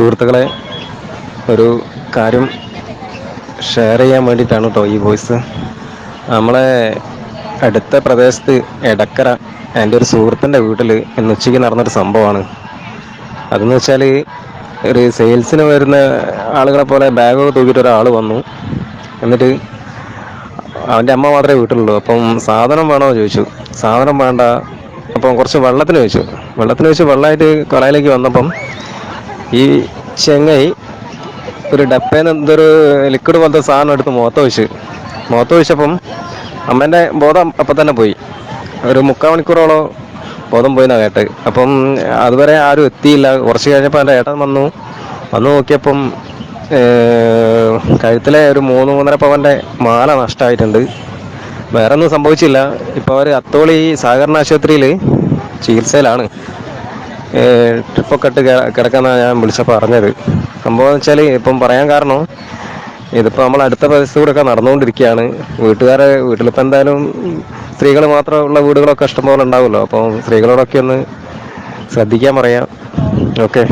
സുഹൃത്തുക്കളെ ഒരു കാര്യം ഷെയർ ചെയ്യാൻ വേണ്ടിയിട്ടാണ് കേട്ടോ ഈ വോയിസ് നമ്മളെ അടുത്ത പ്രദേശത്ത് എടക്കര എന്റെ ഒരു സുഹൃത്തിന്റെ വീട്ടിൽ ഇന്ന് ഉച്ചയ്ക്ക് നടന്നൊരു സംഭവമാണ്. അതെന്ന് വെച്ചാൽ ഒരു സെയിൽസിന് വരുന്ന ആളുകളെ പോലെ ബാഗൊക്കെ തൂക്കിയിട്ട് ഒരാൾ വന്നു. എന്നിട്ട് അവന്റെ അമ്മ മാത്രമേ വീട്ടിലുള്ളൂ. അപ്പം സാധനം വേണോ ചോദിച്ചു. സാധനം വേണ്ട. അപ്പം കുറച്ച് വെള്ളത്തിന് ചോദിച്ചു. വെള്ളത്തിന് ചോദിച്ചു വെള്ളമായിട്ട് കൊറയിലേക്ക് വന്നപ്പം ഈ ചെങ്ങൈ ഒരു ഡപ്പേന്ന് എന്തൊരു ലിക്വിഡ് പോലത്തെ സാധനം എടുത്ത് മുഖത്ത് ഒഴിച്ച് മുഖത്ത് ഒഴിച്ചപ്പം അമ്മേന്റെ ബോധം അപ്പം തന്നെ പോയി. ഒരു മുക്കാൽ മണിക്കൂറോളം ബോധം പോയി എന്നാണ് കേട്ട്. അപ്പം അതുവരെ ആരും എത്തിയില്ല. കുറച്ച് കഴിഞ്ഞപ്പോൾ എന്റെ ഏട്ടൻ വന്നു. വന്നു നോക്കിയപ്പം കഴുത്തിലെ ഒരു മൂന്ന് മൂന്നര പവന്റെ മാല നഷ്ടമായിട്ടുണ്ട് വേറെ ഒന്നും സംഭവിച്ചില്ല. ഇപ്പോൾ അവർ അത്തോളി സഹകരണ ആശുപത്രിയിൽ ചികിത്സയിലാണ്. ട്രിപ്പൊക്കെ ഇട്ട് കിടക്കാന്നാണ് ഞാൻ വിളിച്ചപ്പോൾ പറഞ്ഞത്. സംഭവം എന്ന് വെച്ചാൽ ഇപ്പം പറയാൻ കാരണം ഇതിപ്പോൾ നമ്മൾ അടുത്ത പ്രദേശത്ത് കൂടെ ഒക്കെ നടന്നുകൊണ്ടിരിക്കുകയാണ്. വീട്ടുകാരെ വീട്ടിലിപ്പോൾ എന്തായാലും സ്ത്രീകൾ മാത്രമുള്ള വീടുകളൊക്കെ ഇഷ്ടംപോലെ ഉണ്ടാവുമല്ലോ. അപ്പോൾ സ്ത്രീകളോടൊക്കെ ഒന്ന് ശ്രദ്ധിക്കാൻ പറയാം. ഓക്കെ.